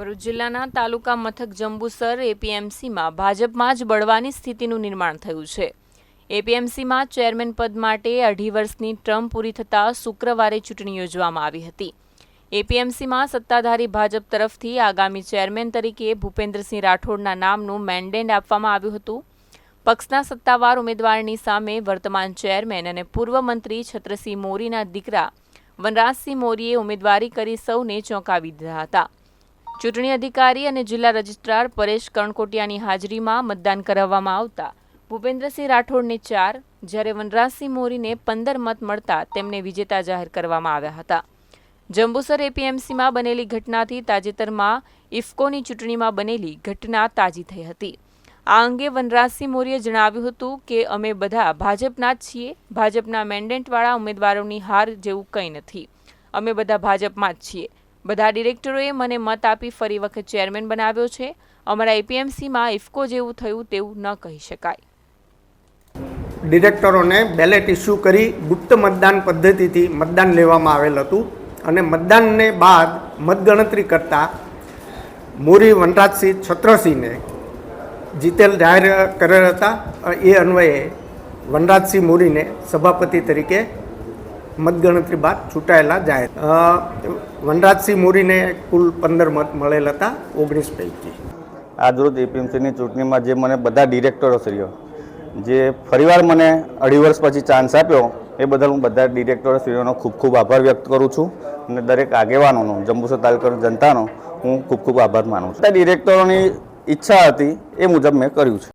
ભરૂચ જિલ્લાના તાલુકા મથક જંબુસર એપીએમસીમાં ભાજપમાં જ બળવાની સ્થિતિનું નિર્માણ થયું છે. એપીએમસીમાં ચેરમેન પદ માટે અઢી વર્ષની ટર્મ પૂરી થતાં શુક્રવારે ચૂંટણી યોજવામાં આવી હતી. એપીએમસીમાં સત્તાધારી ભાજપ તરફથી આગામી ચેરમેન તરીકે ભૂપેન્દ્રસિંહ રાઠોડના નામનું મેન્ડેન્ડ આપવામાં આવ્યું હતું. પક્ષના સત્તાવાર ઉમેદવારની સામે વર્તમાન ચેરમેન અને પૂર્વ મંત્રી છત્રસિંહ મોરીના દીકરા વનરાજસિંહ મોરીએ ઉમેદવારી કરી સૌને ચોંકાવી દીધા હતા. ચૂંટણી અધિકારી અને જિલ્લા રજિસ્ટ્રાર પરેશ કણકોટિયાની હાજરીમાં મતદાન કરાવવામાં આવતા. ભૂપેન્દ્રસિંહ રાઠોડને ચાર, જ્યારે વનરાજસિંહ મોરીને પંદર મત મળતા તેમને વિજેતા જાહેર કરવામાં આવ્યા હતા. જંબુસર એપીએમસીમાં બનેલી ઘટનાથી તાજેતરમાં ઇફકોની ચૂંટણીમાં બનેલી ઘટના તાજી થઈ હતી. આ અંગે વનરાજસિંહ મોરીએ જણાવ્યું હતું કે, અમે બધા ભાજપના જ છીએ. ભાજપના મેન્ડેટવાળા ઉમેદવારોની હાર જેવું કંઈ નથી. અમે બધા ભાજપમાં જ છીએ. બધા ડિરેક્ટરોએ મને મત આપી ફરી વખત ચેરમેન બનાવ્યો છે. અમારા એપીએમસીમાં ઇફકો જેવું થયું તેવું ન કહી શકાય. ડિરેક્ટરોને બેલેટ ઇસ્યુ કરી ગુપ્ત મતદાન પદ્ધતિથી મતદાન લેવામાં આવેલ હતું અને મતદાનને બાદ મતગણતરી કરતાં મોરી વનરાજસિંહ છત્રસિંહને જીતેલ જાહેર કરેલ હતા. એ અન્વયે વનરાજસિંહ મોરીને સભાપતિ તરીકે મતગણતરી બાદ ચૂંટાયેલા જાહેર વનરાજસિંહ મોરીને કુલ પંદર મત મળેલ હતા ઓગણીસ પૈકી. આજરોજ એપીએમસીની ચૂંટણીમાં જે મને બધા ડિરેક્ટરો શ્રીઓ, જે ફરીવાર મને અઢી વર્ષ પછી ચાન્સ આપ્યો, એ બદલ હું બધા ડિરેક્ટરો શ્રીઓનો ખૂબ ખૂબ આભાર વ્યક્ત કરું છું અને દરેક આગેવાનોનો જંબુસર તાલુકાની જનતાનો હું ખૂબ ખૂબ આભાર માનું છું. ડિરેક્ટરોની ઈચ્છા હતી એ મુજબ મેં કર્યું છે.